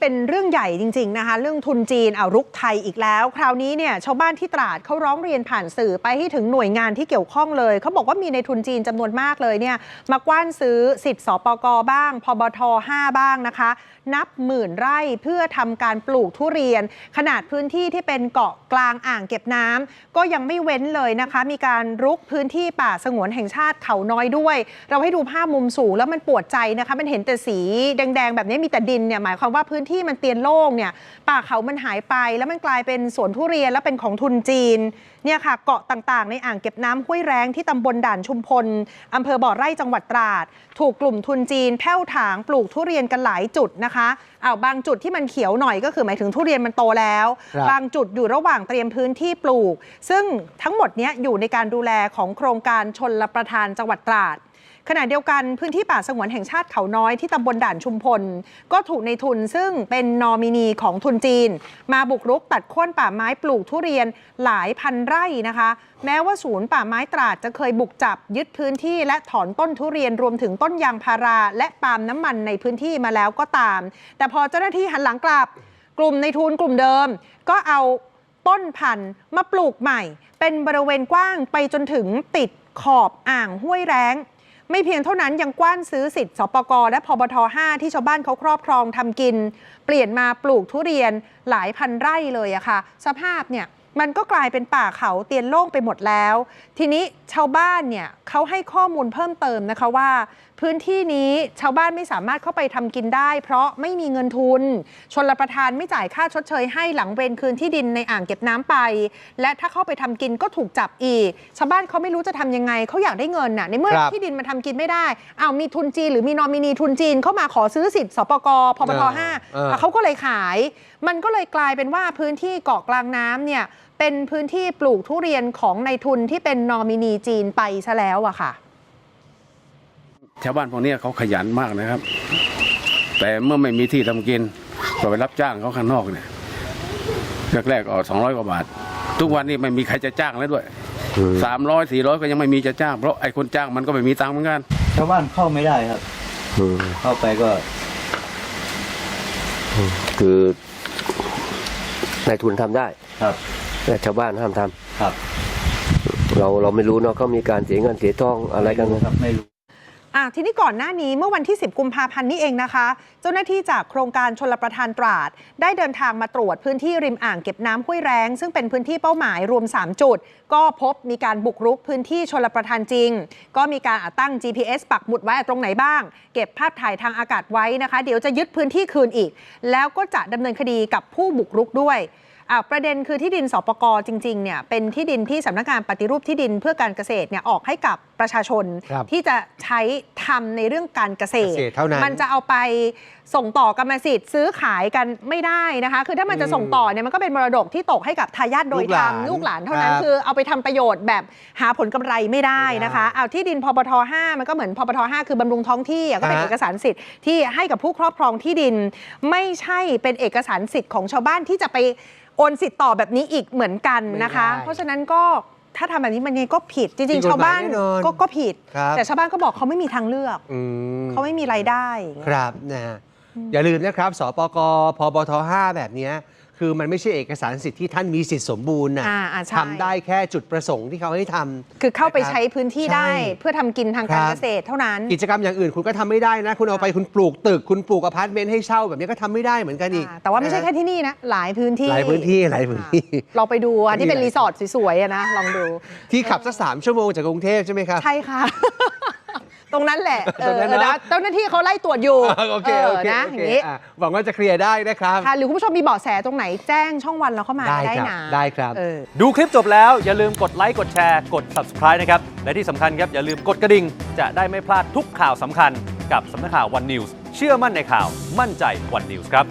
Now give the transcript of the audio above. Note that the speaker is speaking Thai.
เป็นเรื่องใหญ่จริง ๆ นะคะ เรื่องทุนจีนเอารุกไทยอีกแล้ว คราวนี้เนี่ยชาวบ้านที่ตราดเขาร้องเรียนผ่านสื่อไปให้ถึงหน่วยงานที่เกี่ยวข้องเลย เขาบอกว่ามีในทุนจีนจำนวนมากเลยเนี่ยมากว้านซื้อสิทธิ์สปกบ้างพบท5บ้างนะคะ นับหมื่นไร่เพื่อทำการปลูกทุเรียน ขนาดพื้นที่ที่เป็นเกาะกลางอ่างเก็บน้ำก็ยังไม่เว้นเลยนะคะ มีการรุกพื้นที่ป่าสงวนแห่งชาติเขาน้อยด้วย เราให้ดูภาพมุมสูงแล้วมันปวดใจนะคะมันเห็นแต่สีแดงๆแบบนี้มีแต่ดินเนี่ยหมายความว่าพื้นที่มันเตียนโล่งเนี่ยป่าเขามันหายไป แล้วมันกลายเป็นสวนทุเรียนแล้วเป็นของทุนจีน เนี่ยค่ะเกาะต่างๆ ในอ่างเก็บน้ำห้วยแรงที่ตำบลด่านชุมพลอำเภอบ่อไร่จังหวัดตราด ถูกกลุ่มทุนจีนแผ้วถางปลูกทุเรียนกันหลายจุดนะคะอ้าวบางจุดที่มันเขียวหน่อยก็คือหมายถึงทุเรียนมันโตแล้วครับบางจุดอยู่ระหว่างเตรียมพื้นที่ปลูก ซึ่งทั้งหมดเนี้ยอยู่ในการดูแลของโครงการชนรประทานจังหวัดตราดขณะเดียวกันพื้นที่ป่าสงวนแห่งชาติเขาน้อยที่ตำบลด่านชุมพล ก็ถูกในทุนซึ่งเป็นนอมินีของทุนจีน มาบุกรุกตัดโค่นป่าไม้ปลูกทุเรียนหลายพันไร่นะคะ แม้ว่าศูนย์ป่าไม้ตราดจะเคยบุกจับยึดพื้นที่และถอนต้นทุเรียนรวมถึงต้นยางพารา และปาล์มน้ำมันในพื้นที่มาแล้วก็ตาม แต่พอเจ้าหน้าที่หันหลังกลับ กลุ่มในทุนกลุ่มเดิม ก็เอาต้นพันธุ์มาปลูกใหม่ เป็นบริเวณกว้างไปจนถึงติดขอบอ่างห้วยแรงไม่เพียงเท่านั้นยังกว้านซื้อสิทธิ์สปกและพบท5ที่ชาวบ้านเขาครอบครองทำกิน เปลี่ยนมาปลูกทุเรียนหลายพันไร่เลยอะค่ะ สภาพเนี่ย มันก็กลายเป็นป่าเขาเตียนโล่งไปหมดแล้ว ทีนี้ชาวบ้านเนี่ยเขาให้ข้อมูลเพิ่มเติมนะคะว่า พื้นที่นี้ชาวบ้านไม่สามารถเข้าไปทำกินได้ เพราะไม่มีเงินทุน ชนรประทานไม่จ่ายค่าชดเชยให้หลังเวรคืนที่ดินในอ่างเก็บน้ำไป และถ้าเข้าไปทำกินก็ถูกจับอีก ชาวบ้านเขาไม่รู้จะทำยังไงเขาอยากได้เงินน่ะในเมื่อครับที่ดินมันทำกินไม่ได้เอาวมีทุนจีนหรือมีนอมินีทุนจีนเข้ามาขอซื้อสิทธิ์สปกพบทเออห้าเอออะเขาก็เลยขาย มันก็เลยกลายเป็นว่าพื้นที่เกาะกลางน้ำเนี่ยเป็นพื้นที่ปลูกทุเรียนของในทุนที่เป็นนอมินีจีนไปซะแล้วอะค่ะ ชาวบ้านพวกเนี้ยเขาขยันมากนะครับ แต่เมื่อไม่มีที่ทำกินก็ไปรับจ้างเขาข้างนอกเนี่ยแรกๆก็สองร้อยกว่าบาท ทุกวันนี้ไม่มีใครจะจ้างแล้วด้วยสามร้อยสี่ร้อยก็ยังไม่มีจะจ้าง เพราะไอ้คนจ้างมันก็ไม่มีตังค์เหมือนกันชาวบ้านเข้าไม่ได้ครับเข้าไปก็ คือนายทุนทำได้ครับ แต่ชาวบ้านห้ามทำครับ เราเราไม่รู้เนาะเขามีการเสียเงินเสียทองอะไรกันครับไม่รู้อะทีนี้ก่อนหน้านี้เมื่อวันที่ 10 กุมภาพันธ์นี้เองนะคะ เจ้าหน้าที่จากโครงการชลประทานตราด ได้เดินทางมาตรวจพื้นที่ริมอ่างเก็บน้ำห้วยแรง ซึ่งเป็นพื้นที่เป้าหมายรวม 3 จุด ก็พบมีการบุกรุกพื้นที่ชลประทานจริง ก็มีการตั้ง GPS ปักหมุดไว้ตรงไหนบ้าง เก็บภาพถ่ายทางอากาศไว้นะคะ เดี๋ยวจะยึดพื้นที่คืนอีก แล้วก็จะดำเนินคดีกับผู้บุกรุกด้วยอ่า ประเด็นคือที่ดินสปกจริงๆเนี่ยเป็นที่ดินที่สำนักงานปฏิรูปที่ดินเพื่อการเกษตรเนี่ยออกให้กับประชาชนครับที่จะใช้ทำในเรื่องการเกษตรเกษตรเท่านั้นมันจะเอาไปส่งต่อกรรมสิทธิ์ซื้อขายกันไม่ได้นะคะ คือถ้ามันจะส่งต่อเนี่ยมันก็เป็นมรดกที่ตกให้กับทายาทโดยธรรมลูลูกกหหลาลานนเท่านั้นครับคือเอาไปทำประโยชน์แบบหาผลกำไรไม่ได้นะคะไม่ได้เอาที่ดินพบท5มันก็เหมือนพบท5คือบำรุงท้องที่อะก็เป็นฮะเอกสารสิทธิ์ที่ให้กับผู้ครอบครองที่ดิน ไม่ใช่เป็นเอกสารสิทธิ์ของชาวบ้านที่จะไปโอนสิทธิ์ต่อแบบนี้อีกเหมือนกันนะคะ ไม่ได้เพราะฉะนั้นก็ถ้าทำแบบนี้มันยังไงก็ผิดจผิริดงกๆฎหมายชาวบ้านแน่นอนก็ก็ผิด ครับ แต่ชาวบ้านก็บอกเขาไม่มีทางเลือก อืม เขาไม่มีรายได้ครับนะฮะอย่าลืมนะครับสปกพบท5แบบเนี้ย คือมันไม่ใช่เอกสารสิทธิ์ที่ท่านมีสิทธิ์สมบูรณ์นะอ่าอ่าใช่ทำได้แค่จุดประสงค์ที่เขาให้ทำคือเข้าไปนะครับใช้พื้นที่ใช่ได้ เพื่อทำกินทางการครับเกษตรเท่านั้น กิจกรรมอย่างอื่นคุณก็ทำไม่ได้นะ คุณเอาไปคุณปลูกตึก คุณปลูกอพาร์ตเมนต์ให้เช่าแบบนี้ก็ทำไม่ได้เหมือนกันอีกอ่าแต่ว่าไม่ใช่นะแค่ที่นี่นะ หลายพื้นที่ หลายพื้นที่หลายพื้นที่อ่าเราไปดูอะที่เป็นมีหลายรีสอร์ทสวยๆอะนะลองดู ที่ขับสักสามชั่วโมงจากกรุงเทพใช่ไหมครับ ใช่ค่ะต รงนั้นแหละเอตรงอนั้นเนอะนะเจ้าหน้าที่เขาไล่ตรวจอยู่โอเคโอเคนะโออเคย่างนี้อะหวังว่าจะเคลียร์ได้นะครับ ค่ะหรือคุณผู้ชมมีเบาะแสตรงไหนแจ้งช่องวันเราเข้ามาได้ได้ครับนะได้ครับ เออ ดูคลิปจบแล้วอย่าลืมกดไลค์กดแชร์กด subscribe นะครับ และที่สำคัญครับ อย่าลืมกดกระดิ่ง จะได้ไม่พลาดทุกข่าวสำคัญกับสำนักข่าว One News เชื่อมั่นในข่าวมั่นใจ One News ครับ